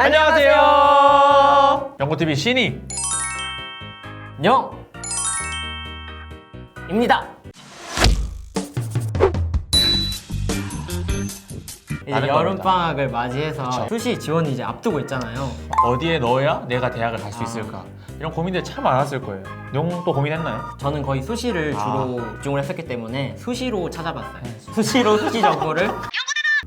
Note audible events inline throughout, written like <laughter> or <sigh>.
안녕하세요. 연고TV 신이 영 입니다. 이제 다른 여름 겁니다. 방학을 맞이해서 그쵸. 수시 지원이 이제 앞두고 있잖아요. 어디에 넣어야 내가 대학을 갈수 아. 있을까? 이런 고민들 참 많았을 거예요. 용또 고민했나요? 저는 거의 수시를 아. 주로 집중을 했었기 때문에 수시로 찾아봤어요. 수시로 수시 정보를. <laughs>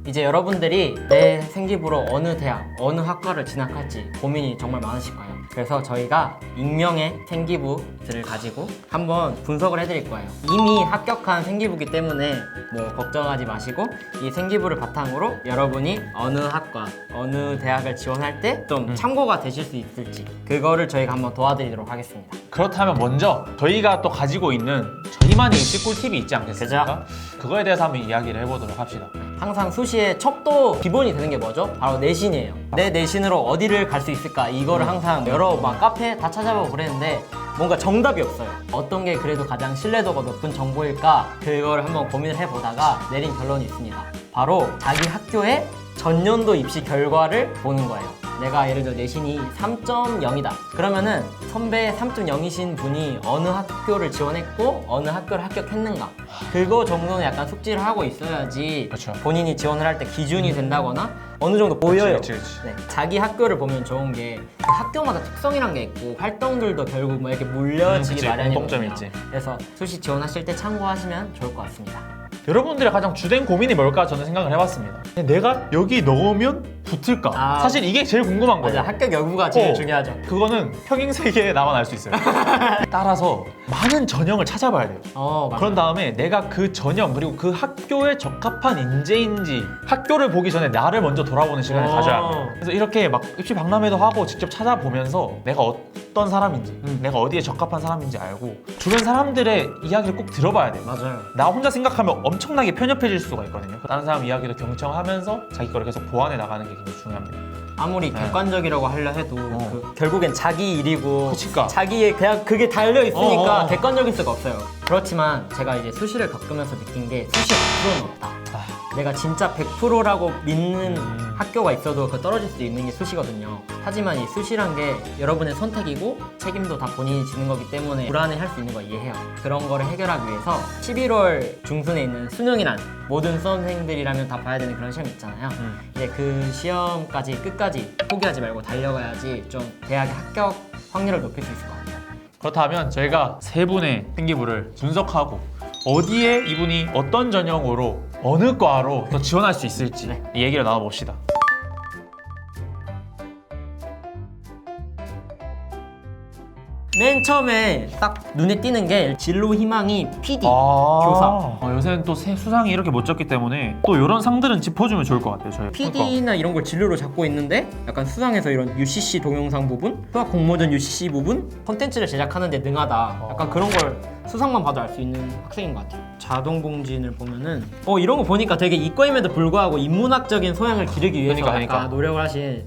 이제 여러분들이 내 생기부로 어느 대학, 어느 학과를 진학할지 고민이 정말 많으실 거예요. 그래서 저희가 익명의 생기부들을 가지고 한번 분석을 해드릴 거예요. 이미 합격한 생기부기 때문에 뭐 걱정하지 마시고 이 생기부를 바탕으로 여러분이 어느 학과, 어느 대학을 지원할 때 좀 참고가 되실 수 있을지 그거를 저희가 한번 도와드리도록 하겠습니다. 그렇다면 먼저 저희가 또 가지고 있는 저희만의 입시 꿀팁이 있지 않겠습니까? 그거에 대해서 한번 이야기를 해보도록 합시다. 항상 수시의 척도 기본이 되는 게 뭐죠? 바로 내신이에요. 내 내신으로 어디를 갈 수 있을까? 이거를 항상 여러 막 카페 다 찾아보고 그랬는데 뭔가 정답이 없어요. 어떤 게 그래도 가장 신뢰도가 높은 정보일까? 그거를 한번 고민을 해보다가 내린 결론이 있습니다. 바로 자기 학교의 전년도 입시 결과를 보는 거예요. 내가 예를 들어 내신이 3.0이다. 그러면은 선배 3.0이신 분이 어느 학교를 지원했고 어느 학교를 합격했는가. 그거 정도는 약간 숙지를 하고 있어야지 그쵸. 본인이 지원을 할 때 기준이 된다거나 어느 정도 보여요. 그치, 그치. 네, 자기 학교를 보면 좋은 게그 학교마다 특성이란 게 있고 활동들도 결국 뭐 이렇게 물려지기 음, 그치, 마련이거든요. 그래서 수시 지원하실 때 참고하시면 좋을 것 같습니다. 여러분들의 가장 주된 고민이 뭘까 저는 생각을 해봤습니다. 내가 여기 넣으면 붙을까? 아. 사실 이게 제일 궁금한 거예요. 맞아, 합격 여부가 제일 어. 중요하죠. 그거는 평행 세계에 나만 알 수 있어요. <laughs> 따라서 많은 전형을 찾아봐야 돼요. 어, 맞아. 그런 다음에 내가 그 전형 그리고 그 학교에 적합한 인재인지 학교를 보기 전에 나를 먼저 돌아보는 시간을 어. 가져야 돼요. 그래서 이렇게 막 입시 박람회도 하고 직접 찾아보면서 내가 어떤 사람인지 음. 내가 어디에 적합한 사람인지 알고 주변 사람들의 이야기를 꼭 들어봐야 돼요. 맞아요. 나 혼자 생각하면 엄청나게 편협해질 수가 있거든요. 다른 사람 이야기를 경청하면서 자기 거를 계속 보완해 나가는 게 굉장히 중요합니다. 아무리 네. 객관적이라고 하려 해도 어. 그 결국엔 자기 일이고 그치까. 자기의 그냥 그게 달려 있으니까 어, 어. 객관적일 수가 없어요. 그렇지만 제가 이제 수시를 겪으면서 느낀 게 수시 100%는 없다. 아, 내가 진짜 100%라고 믿는 음. 학교가 있어도 그 떨어질 수 있는 게 수시거든요. 하지만 이 수시란 게 여러분의 선택이고 책임도 다 본인이 지는 거기 때문에 불안해할 수 있는 거 이해해요. 그런 거를 해결하기 위해서 11월 중순에 있는 수능이란 모든 수험생들이라면 다 봐야 되는 그런 시험 있잖아요. 음. 이제 그 시험까지 끝까지 포기하지 말고 달려가야지 좀 대학의 합격 확률을 높일 수 있을 것 같아요. 그렇다면 저희가 세 분의 생기부를 분석하고 어디에 이분이 어떤 전형으로 어느 과로 또 지원할 수 있을지 네. 이 얘기를 나눠봅시다. 맨 처음에 딱 눈에 띄는 게 진로 희망이 PD. 아, 교사. 어, 요새는 또새 수상이 이렇게 멋졌기 때문에 또 이런 상들은 짚어주면 좋을 것 같아요. 저희 PD나 이런 걸 진로로 잡고 있는데 약간 수상에서 이런 UCC 동영상 부분, 수학 공모전 UCC 부분, 컨텐츠를 제작하는 데 능하다. 약간 그런 걸 수상만 봐도 알 수 있는 학생인 것 같아요. 자동봉진을 보면은 어 이런 거 보니까 되게 이과임에도 불구하고 인문학적인 소양을 기르기 위해서 그러니까, 약간 그러니까. 노력을 하신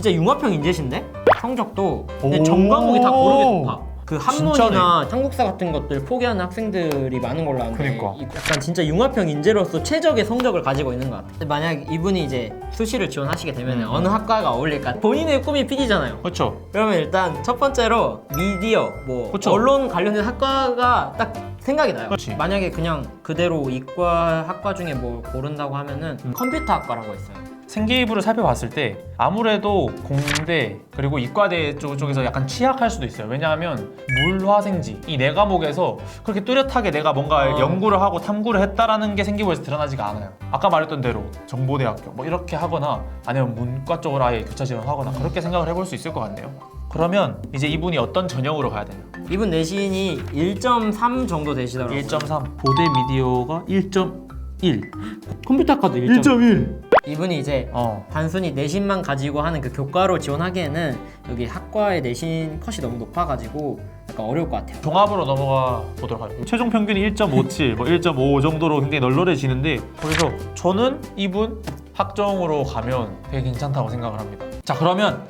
진짜 융합형 인재신데 성적도 근데 오. 전 과목이 다 고르게 좋다. 그. 한문이나 한국사 같은 것들 포기하는 학생들이 많은 걸로 아는데 그러니까. 이- 약간 진짜 융합형 인재로서 최적의 성적을 가지고 있는 것 같아요. 근데 만약 이분이 이제 수시를 지원하시게 되면 음. 어느 학과가 어울릴까? 본인의 꿈이 PD잖아요. 그렇죠. 그러면 일단 첫 번째로 미디어, 뭐 그쵸. 언론 관련된 학과가 딱 생각이 나요. 그치. 만약에 그냥 그대로 이과 학과 중에 뭐 고른다고 하면은 음. 컴퓨터 학과라고 있어요. 생기부를 살펴봤을 때 아무래도 공대 그리고 이과대 쪽, 쪽에서 약간 취약할 수도 있어요. 왜냐하면 물화생지 이 네 과목에서 그렇게 뚜렷하게 내가 뭔가 어. 연구를 하고 탐구를 했다라는 게 생기부에서 드러나지가 않아요. 아까 말했던 대로 정보대학교 뭐 이렇게 하거나 아니면 문과 쪽으로 아예 교차 지원하거나 그렇게 생각을 해볼 수 있을 것 같네요. 그러면 이제 이분이 어떤 전형으로 가야 되나? 이분 내신이 1.3 정도 되시더라고요. 1.3 고대 미디어가 1.1 컴퓨터 학과도 1.3. 1.1 이분이 이제 어. 단순히 내신만 가지고 하는 그 교과로 지원하기에는 여기 학과의 내신 컷이 너무 높아가지고 약간 어려울 것 같아요. 종합으로 넘어가 보도록 하죠. 최종 평균이 1.57, 뭐 1.5 정도로 굉장히 널널해지는데 그래서 저는 이분 학종으로 가면 되게 괜찮다고 생각을 합니다. 자 그러면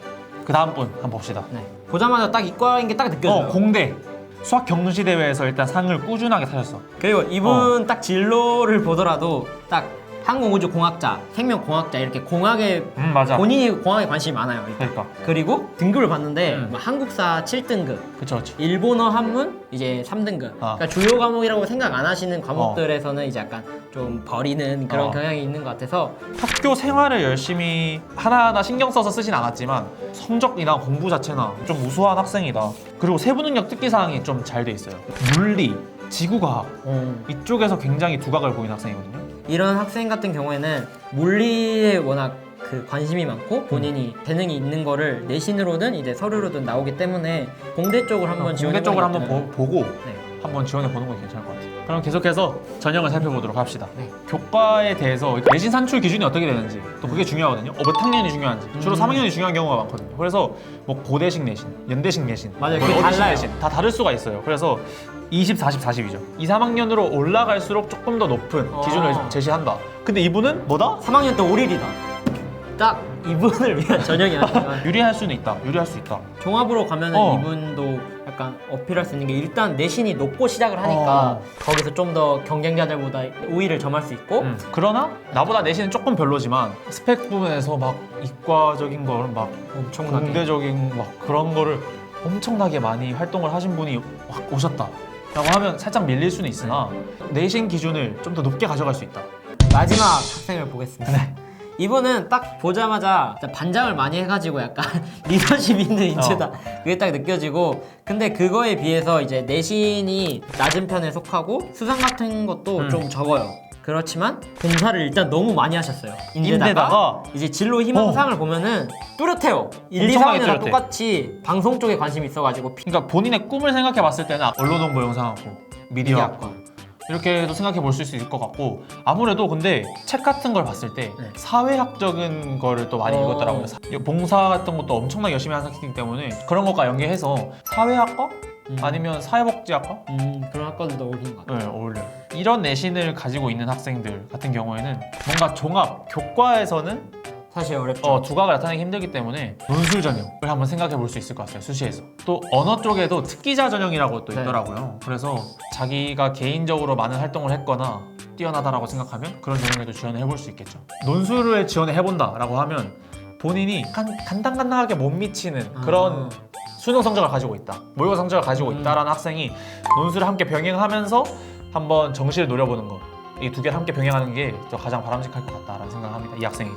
그 다음 분 한번 봅시다. 네. 보자마자 딱 이과인 게 딱 느껴져요. 어 공대 수학 경시 대회에서 일단 상을 꾸준하게 타셨어. 그리고 이분 딱 진로를 보더라도 딱 항공우주공학자, 생명공학자 이렇게 공학에 음 맞아. 본인이 공학에 관심이 많아요. 일단. 그러니까 그리고 등급을 봤는데 음. 뭐 한국사 7등급, 그쵸 그쵸. 일본어 한문 이제 3등급. 아. 그러니까 주요 과목이라고 생각 안 하시는 과목들에서는 이제 약간 좀 버리는 그런 어. 경향이 있는 것 같아서 학교 생활을 열심히 하나하나 신경 써서 쓰진 않았지만 성적이나 공부 자체나 좀 우수한 학생이다. 그리고 세부 능력 특기 사항이 좀 잘 돼 있어요. 물리, 지구과학 음, 이쪽에서 굉장히 두각을 보이는 학생이거든요. 이런 학생 같은 경우에는 물리에 워낙 그 관심이 많고 본인이 재능이 있는 거를 내신으로든 이제 서류로든 나오기 때문에 공대 쪽을 한번 지원해 어, 공대 쪽을 한번 보, 보고. 네. 한번 지원해 보는 건 괜찮을 것 같아요. 그럼 계속해서 전형을 살펴보도록 합시다. 네. 교과에 대해서 내신 산출 기준이 어떻게 되는지 또 그게 중요하거든요. 어, 몇 학년이 중요한지 주로 음. 3학년이 중요한 경우가 많거든요. 그래서 뭐 고대식 내신, 연대식 내신, 맞아요. 뭐 그게 달라요. 내신 다 다를 수가 있어요. 그래서 20, 40, 40이죠. 2, 3학년으로 올라갈수록 조금 더 높은 어. 기준을 제시한다. 근데 이분은 뭐다? 3학년 때 5일이다. 딱 이분을 위한 <laughs> 전형이 아니라 유리할 수는 있다. 유리할 수 있다. 종합으로 가면은 어. 이분도 약간 어필할 수 있는 게 일단 내신이 높고 시작을 하니까 어. 거기서 좀 더 경쟁자들보다 우위를 점할 수 있고 음. 그러나 나보다 내신은 조금 별로지만 스펙 부분에서 막 이과적인 거는 막 엄청나게 공대적인 막 그런 거를 엄청나게 많이 활동을 하신 분이 확 오셨다. 라고 하면 살짝 밀릴 수는 있으나 내신 기준을 좀 더 높게 가져갈 수 있다. 마지막 학생을 보겠습니다. 네. 이분은 딱 보자마자 진짜 반장을 많이 해가지고 약간 <laughs> 리더십 있는 인재다. 어. 그게 딱 느껴지고 근데 그거에 비해서 이제 내신이 낮은 편에 속하고 수상 같은 것도 음. 좀 적어요. 그렇지만 봉사를 일단 너무 많이 하셨어요. 인데다가, 인데다가 이제 진로 희망상을 보면은 뚜렷해요. 1, 2, 엄청나게 4학년이랑 뚜렷해. 똑같이 방송 쪽에 관심이 있어가지고 피- 그러니까 본인의 꿈을 생각해 봤을 때는 언론홍보 영상학부, 미디어학과 미디어학과. 이렇게 도 생각해 볼 수 있을 것 같고 아무래도 근데 책 같은 걸 봤을 때 네. 사회학적인 거를 또 많이 어. 읽었더라고요. 사- 봉사 같은 것도 엄청나게 열심히 하는 학생이기 때문에 그런 것과 연계해서 사회학과 음. 아니면 사회복지학과 음, 그런 학과들도 어울리는 것 같아요. 네, 어울려요. 이런 내신을 가지고 있는 학생들 같은 경우에는 뭔가 종합 교과에서는 사실 어렵죠. 어, 두각을 나타내기 힘들기 때문에 논술 전형을 한번 생각해 볼 수 있을 것 같아요. 수시에서. 또 언어 쪽에도 특기자 전형이라고 또 네. 있더라고요. 그래서 자기가 개인적으로 많은 활동을 했거나 뛰어나다라고 생각하면 그런 전형에도 지원을 해볼 수 있겠죠. 논술을 지원을 해본다라고 하면 본인이 간, 간당간당하게 못 미치는 그런 아. 수능 성적을 가지고 있다. 모의고 성적을 가지고 음. 있다라는 학생이 논술을 함께 병행하면서 한번 정시를 노려보는 거. 이 두 개를 함께 병행하는 게 또 가장 바람직할 것 같다라는 생각을 합니다. 이 학생에게.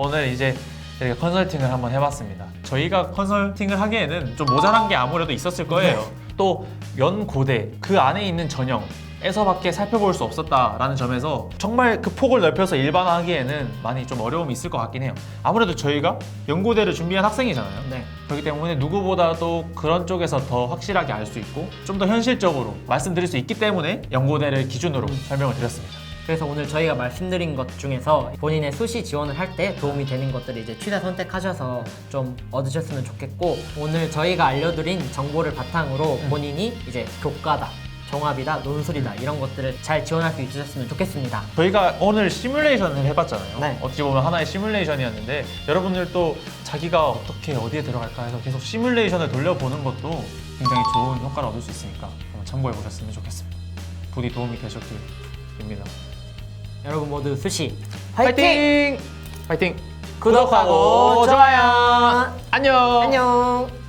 오늘 이제 이렇게 컨설팅을 한번 해봤습니다. 저희가 컨설팅을 하기에는 좀 모자란 게 아무래도 있었을 거예요. 또 연고대 그 안에 있는 전형 에서밖에 살펴볼 수 없었다라는 점에서 정말 그 폭을 넓혀서 일반화하기에는 많이 좀 어려움이 있을 것 같긴 해요. 아무래도 저희가 연고대를 준비한 학생이잖아요. 네. 그렇기 때문에 누구보다도 그런 쪽에서 더 확실하게 알 수 있고 좀 더 현실적으로 말씀드릴 수 있기 때문에 연고대를 기준으로 설명을 드렸습니다. 그래서 오늘 저희가 말씀드린 것 중에서 본인의 수시 지원을 할 때 도움이 되는 것들을 이제 취사 선택하셔서 좀 얻으셨으면 좋겠고 오늘 저희가 알려드린 정보를 바탕으로 음. 본인이 이제 교과다, 종합이다, 논술이다 이런 것들을 잘 지원할 수 있으셨으면 좋겠습니다. 저희가 오늘 시뮬레이션을 해봤잖아요. 네. 어찌 보면 하나의 시뮬레이션이었는데 여러분들도 자기가 어떻게 어디에 들어갈까 해서 계속 시뮬레이션을 돌려보는 것도 굉장히 좋은 효과를 얻을 수 있으니까 한번 참고해 보셨으면 좋겠습니다. 부디 도움이 되셨길 빕니다. 여러분 모두 수시 파이팅! 파이팅! 구독하고 좋아요. 안녕! 안녕.